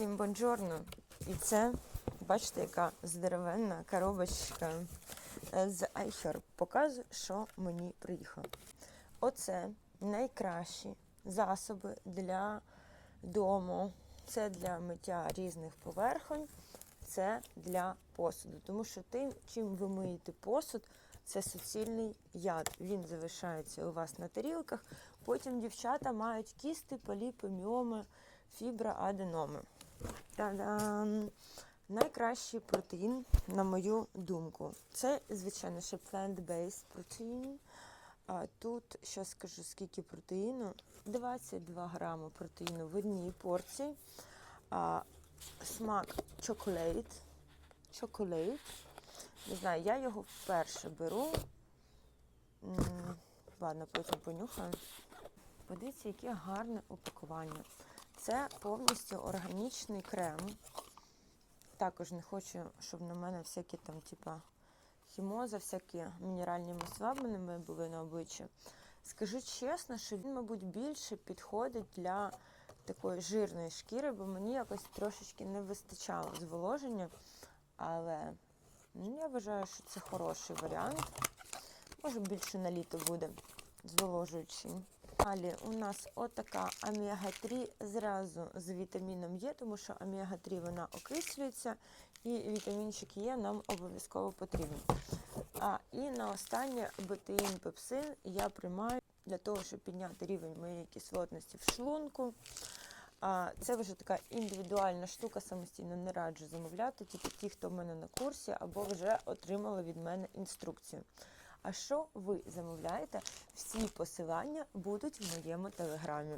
Всім бонджорно. І це, бачите, яка здоровенна коробочка е, з iHerb. Показує, що мені приїхало. Оце найкращі засоби для дому. Це для миття різних поверхонь, це для посуду. Тому що тим, чим ви миєте посуд, це суцільний яд. Він залишається у вас на тарілках. Потім дівчата мають кісти, поліпи, міоми, фібра, аденоми. Та-дам! Найкращий протеїн, на мою думку, це, звичайно, ще plant-based протеїн. Тут, що скажу, скільки протеїну? 22 грами протеїну в одній порції. А, смак чоколейт. Чоколейт. Не знаю, я його вперше беру. М, Ладно, потім понюхаю. Подивіться, яке гарне упакування. Це повністю органічний крем. Також не хочу, щоб на мене всякі там, типа, хімоза, всякі мінеральні масла мене були на обличчі. Скажу чесно, що він, мабуть, більше підходить для такої жирної шкіри, бо мені якось трошечки не вистачало зволоження. Але ну, я вважаю, що це хороший варіант. Може більше на літо буде зволожуючий. Далі у нас отака омега-3 зразу з вітаміном Е, тому що омега-3 вона окислюється, і вітамінчик Е нам обов'язково потрібен. А і на останнє бетеїн пепсин я приймаю для того, щоб підняти рівень моєї кислотності в шлунку. А, це вже така індивідуальна штука, самостійно не раджу замовляти, тільки ті, хто в мене на курсі, або вже отримали від мене інструкцію. А що ви замовляєте? Всі посилання будуть в моєму телеграмі.